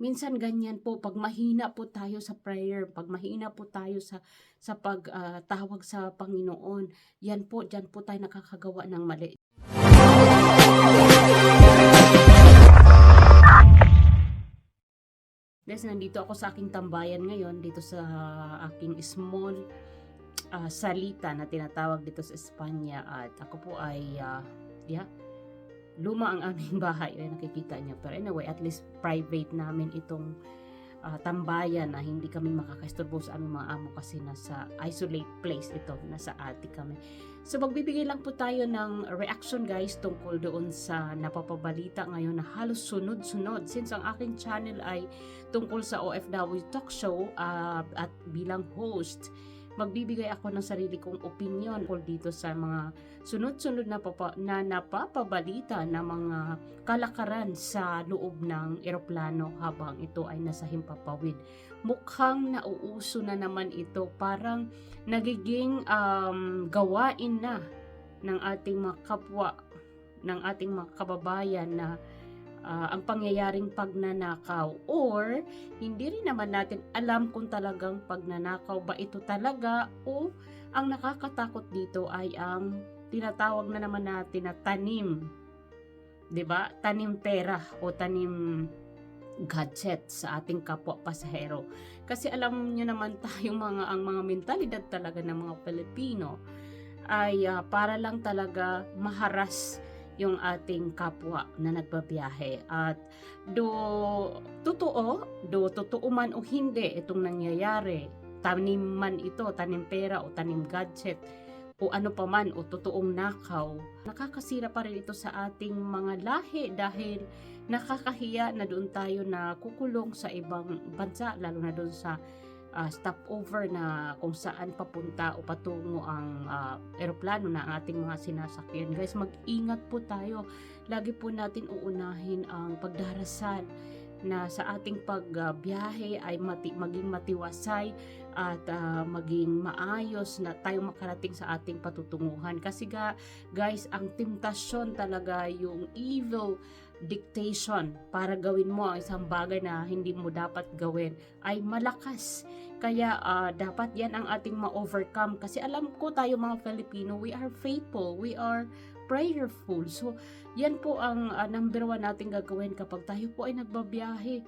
minsan ganyan po pag mahina po tayo sa prayer, pag mahina po tayo sa sa pagtawag sa Panginoon, yan po diyan po tayo nakakagawa ng mali. Guys, nandito ako sa aking tambayan ngayon dito sa aking small ah, salita na tinatawag dito sa Espanya at ako po ay ah, yeah, luma ang aming bahay ay nakikita niyo. Pero anyway at least private namin itong ah, tambayan na hindi kami makakasturbo sa aming mga amo kasi nasa isolate place ito nasa attic kami. So magbibigay lang po tayo ng reaction guys tungkol doon sa napapabalita ngayon na halos sunod-sunod. Since ang aking channel ay tungkol sa OFW talk show ah, at bilang host magbibigay ako ng sarili kong opinion tungkol dito sa mga sunod-sunod na, papa, na napapabalita na mga kalakaran sa loob ng eroplano habang ito ay nasa himpapawid. Mukhang nauuso na naman ito, parang nagiging um, gawain na ng ating mga kapwa, ng ating mga kababayan na ah, ang pangyayaring pagnanakaw or hindi rin naman natin alam kung talagang pagnanakaw ba ito talaga o ang nakakatakot dito ay ang tinatawag na naman natin na tanim. 'Di ba? Tanim pera o tanim gadget sa ating kapwa pasahero. Kasi alam niyo naman tayong mga ang mga mentalidad talaga ng mga Pilipino ay ah, para lang talaga maharas yung ating kapwa na nagbabiyahe. At do totoo, do totoo man o hindi itong nangyayari, tanim man ito, tanim pera o tanim gadget, o ano pa man o totoong nakaw, nakakasira pa rin ito sa ating mga lahi dahil nakakahiya na doon tayo na kukulong sa ibang bansa, lalo na doon sa ah, stopover na kung saan papunta o patungo ang ah, eroplano na ating mga sinasakyan. Guys, mag-ingat po tayo. Lagi po natin uunahin ang pagdarasal na sa ating pagbiyahe ay mati, maging matiwasay at ah, maging maayos na tayo makarating sa ating patutunguhan. Kasi ga, guys, ang temptasyon talaga yung evil dictation para gawin mo ang isang bagay na hindi mo dapat gawin ay malakas. Kaya ah, dapat yan ang ating ma-overcome kasi alam ko tayo mga Filipino, we are faithful, we are prayerful. So, yan po ang ah, number one natin gagawin kapag tayo po ay nagbabiyahe.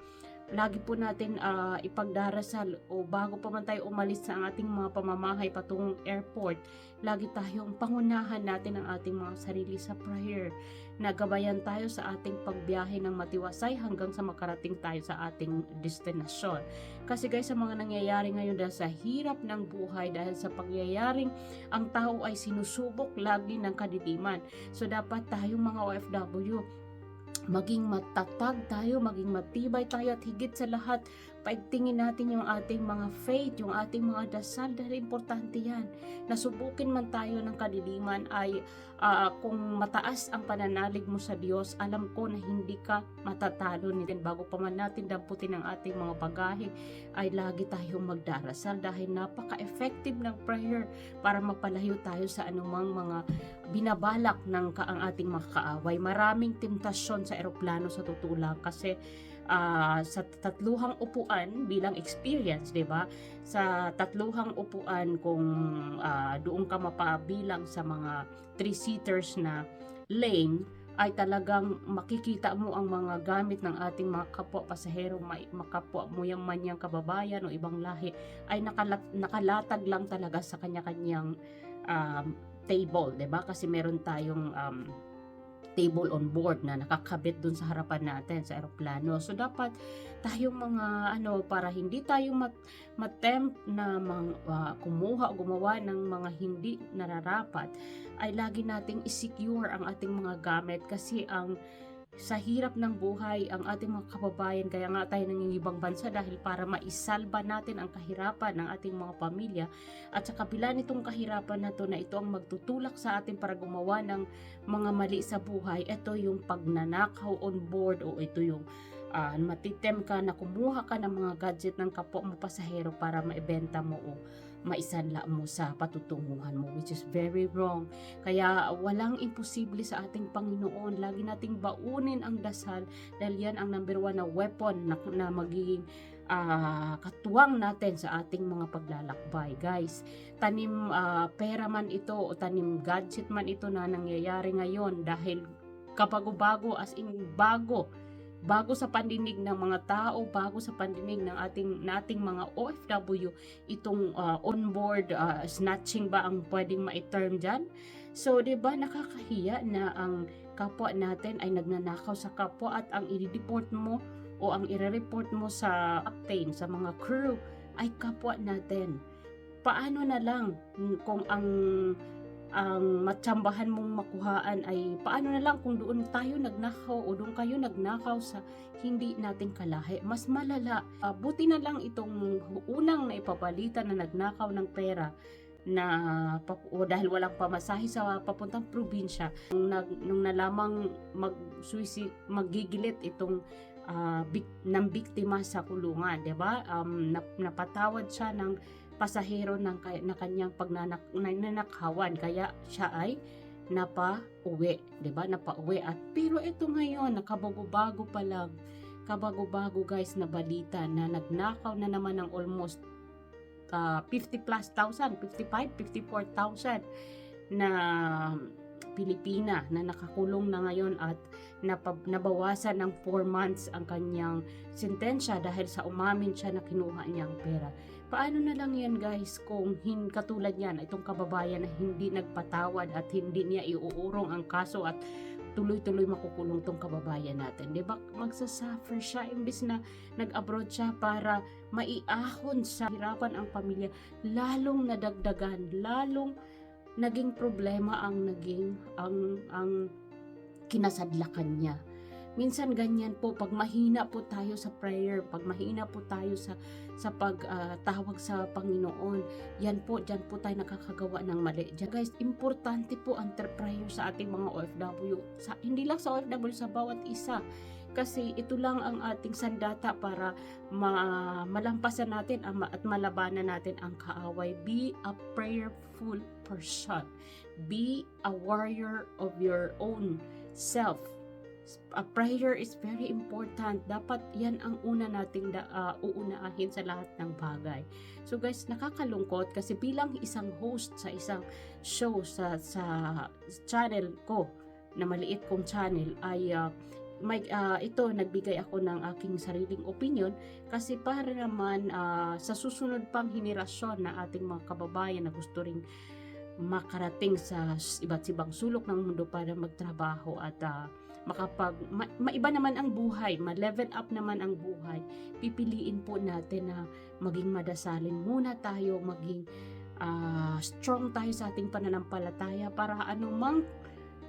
Lagi po natin ah, ipagdarasal o bago pa man tayo umalis sa ating mga pamamahay patungong airport, lagi tayong pangunahan natin ang ating mga sarili sa prayer. Nagabayan tayo sa ating pagbiyahe ng matiwasay hanggang sa makarating tayo sa ating destinasyon. Kasi guys, sa mga nangyayari ngayon dahil sa hirap ng buhay, dahil sa pangyayaring ang tao ay sinusubok lagi ng kadiliman. So dapat tayong mga OFW, maging matatag tayo, maging matibay tayo at higit sa lahat, paigtingin natin yung ating mga faith, yung ating mga dasal dahil importante yan. Nasubukin man tayo ng kadiliman ay ah, kung mataas ang pananalig mo sa Diyos, alam ko na hindi ka matatalo nito. Bago pa man natin damputin ang ating mga bagahe, ay lagi tayong magdarasal dahil napaka-effective ng prayer para mapalayo tayo sa anumang mga binabalak ng ka ang ating mga kaaway. Maraming temptasyon sa eroplano sa tutula kasi ah, sa tatluhang upuan bilang experience, 'di ba? Sa tatluhang upuan kung ah, doon ka mapabilang sa mga three-seaters na lane ay talagang makikita mo ang mga gamit ng ating mga kapwa pasahero, makapwa mo yung manyang kababayan o ibang lahi ay nakalat, nakalatag lang talaga sa kanya-kanyang um, table, 'di ba? Kasi meron tayong um, table on board na nakakabit dun sa harapan natin sa eroplano. So dapat tayong mga ano para hindi tayo mat, matempt na mang, ah, kumuha o gumawa ng mga hindi nararapat ay lagi nating isecure ang ating mga gamit kasi ang sa hirap ng buhay ang ating mga kababayan. Kaya nga tayo nangingibang bansa dahil para maisalba natin ang kahirapan ng ating mga pamilya at sa kabila nitong kahirapan na to na ito ang magtutulak sa atin para gumawa ng mga mali sa buhay ito yung pagnanakaw on board o ito yung ah, matitem ka na kumuha ka ng mga gadget ng kapwa mo pasahero para maibenta mo o maisanla mo sa patutunguhan mo which is very wrong. Kaya walang imposible sa ating Panginoon. Lagi nating baunin ang dasal dahil yan ang number one na weapon na, na magiging ah, katuwang natin sa ating mga paglalakbay. Guys, tanim ah, pera man ito o tanim gadget man ito na nangyayari ngayon dahil kabago-bago as in bago bago sa pandinig ng mga tao, bago sa pandinig ng ating nating mga OFW, itong uh, onboard uh, snatching ba ang pwedeng ma-term diyan? So, 'di ba nakakahiya na ang kapwa natin ay nagnanakaw sa kapwa at ang i-report mo o ang i-report mo sa captain, sa mga crew ay kapwa natin. Paano na lang kung ang ang matsambahan mong makuhaan ay paano na lang kung doon tayo nagnakaw o doon kayo nagnakaw sa hindi natin kalahi. Mas malala. Uh, buti na lang itong unang na ipapalita na nagnakaw ng pera na o dahil walang pamasahe sa papuntang probinsya nung, nag, nung nalamang mag magigilit itong uh, bik, ng biktima sa kulungan, 'di ba? Um, nap, napatawad siya ng pasahero ng na kanyang pagnanakawan kaya siya ay napa-uwi, 'di ba? Napa-uwi at pero ito ngayon nakabago-bago pa lang. Kabago-bago guys na balita na nagnakaw na naman ng almost uh, 50 plus thousand, 55, 54,000 na Pilipina na nakakulong na ngayon at napab- nabawasan ng 4 months ang kanyang sentensya dahil sa umamin siya na kinuha niyang pera. Paano na lang yan guys kung hin katulad yan, itong kababayan na hindi nagpatawad at hindi niya iuurong ang kaso at tuloy-tuloy makukulong tong kababayan natin. 'Di ba? Magsasuffer siya imbis na nag-abroad siya para maiahon sa hirapan ang pamilya, lalong nadagdagan, lalong naging problema ang naging ang ang kinasadlakan niya. Minsan ganyan po pag mahina po tayo sa prayer, pag mahina po tayo sa sa pagtawag uh, sa Panginoon, yan po diyan po tayo nakakagawa ng mali. Diyan guys, importante po ang prayer sa ating mga OFW. Sa hindi lang sa OFW sa bawat isa kasi ito lang ang ating sandata para ma- malampasan natin at malabanan natin ang kaaway. Be a prayerful person. Be a warrior of your own self a prayer is very important. Dapat yan ang una nating da, uh, uunahin sa lahat ng bagay. So guys, nakakalungkot kasi bilang isang host sa isang show sa sa channel ko na maliit kong channel ay uh, may uh, ito nagbigay ako ng aking sariling opinion kasi para naman uh, sa susunod pang henerasyon na ating mga kababayan na gusto ring makarating sa iba't ibang sulok ng mundo para magtrabaho at uh, makapag ma, maiba naman ang buhay, ma-level up naman ang buhay. Pipiliin po natin na maging madasalin muna tayo, maging uh, strong tayo sa ating pananampalataya para anumang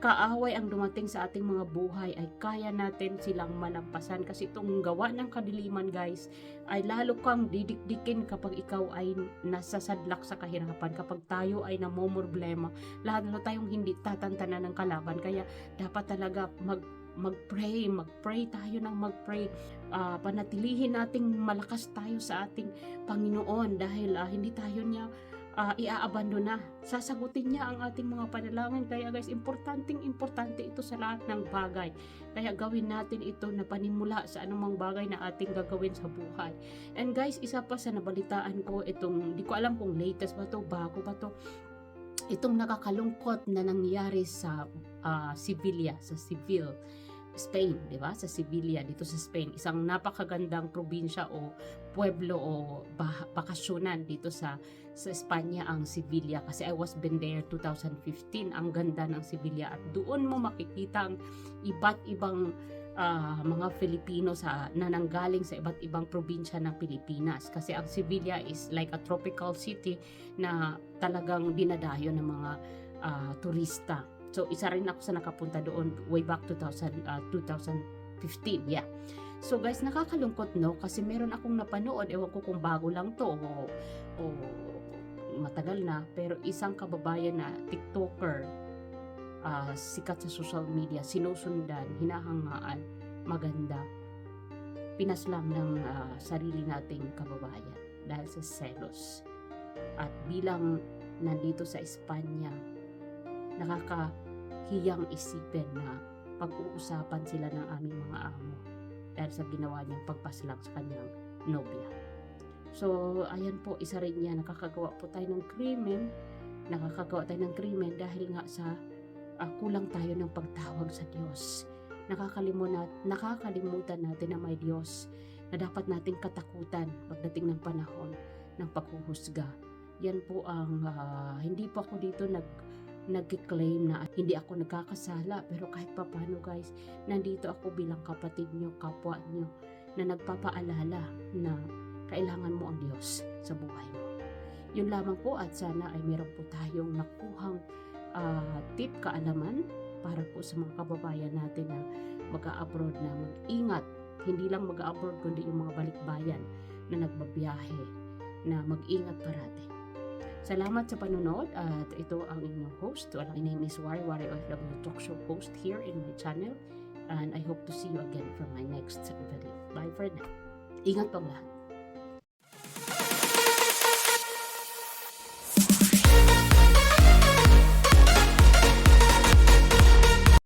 kaaway ang dumating sa ating mga buhay ay kaya natin silang malampasan kasi itong gawa ng kadiliman guys ay lalo kang didikdikin kapag ikaw ay nasasadlak sa kahirapan kapag tayo ay namomroblema lalo tayong hindi tatantanan ng kalaban kaya dapat talaga mag mag-pray, mag-pray tayo ng mag-pray. Uh, panatilihin nating malakas tayo sa ating Panginoon dahil uh, hindi tayo niya uh, iaabandon na. Sasagutin niya ang ating mga panalangin. Kaya guys, importanteng importante ito sa lahat ng bagay. Kaya gawin natin ito na panimula sa anumang bagay na ating gagawin sa buhay. And guys, isa pa sa nabalitaan ko itong, di ko alam kung latest ba to, bago ba to, itong nakakalungkot na nangyari sa uh, Sevilla, sa Seville Spain, 'di ba? Sa Sevilla dito sa Spain, isang napakagandang probinsya o pueblo o bakasyonan dito sa sa Espanya ang Sevilla. Kasi I was been there 2015. Ang ganda ng Sevilla. At doon mo makikita ang iba't ibang uh, mga Filipino sa nananggaling sa iba't ibang probinsya ng Pilipinas. Kasi ang Sevilla is like a tropical city na talagang dinadayo ng mga uh, turista So, isa rin ako sa nakapunta doon way back 2000, uh, 2015. Yeah. So guys, nakakalungkot no kasi meron akong napanood, ewan ko kung bago lang to o, o matagal na, pero isang kababayan na TikToker, uh, sikat sa social media, sinusundan, hinahangaan, maganda. pinaslang ng ah, sarili nating kababayan dahil sa selos. At bilang nandito sa Espanya, nakakahiyang isipin na pag-uusapan sila ng aming mga amo dahil sa ginawa niyang pagpaslang sa kanyang nobya. So, ayan po, isa rin yan. Nakakagawa po tayo ng krimen. Nakakagawa tayo ng krimen dahil nga sa ah, kulang tayo ng pagtawag sa Diyos. Nakakalimutan, nakakalimutan natin na may Diyos na dapat nating katakutan pagdating ng panahon ng paghuhusga. Yan po ang ah, hindi po ako dito nag nagki-claim na hindi ako nagkakasala pero kahit papano guys nandito ako bilang kapatid nyo, kapwa nyo na nagpapaalala na kailangan mo ang Diyos sa buhay mo. Yun lamang po at sana ay meron po tayong nakuhang ah, tip kaalaman para po sa mga kababayan natin na mag-abroad na mag-ingat. Hindi lang mag-abroad kundi yung mga balikbayan na nagbabiyahe na mag-ingat parati. Salamat sa panonood at ito ang inyong host. My name is Wari Wari OFW Talk Show host here in my channel and I hope to see you again for my next video. Bye for now. Ingat pang lahat.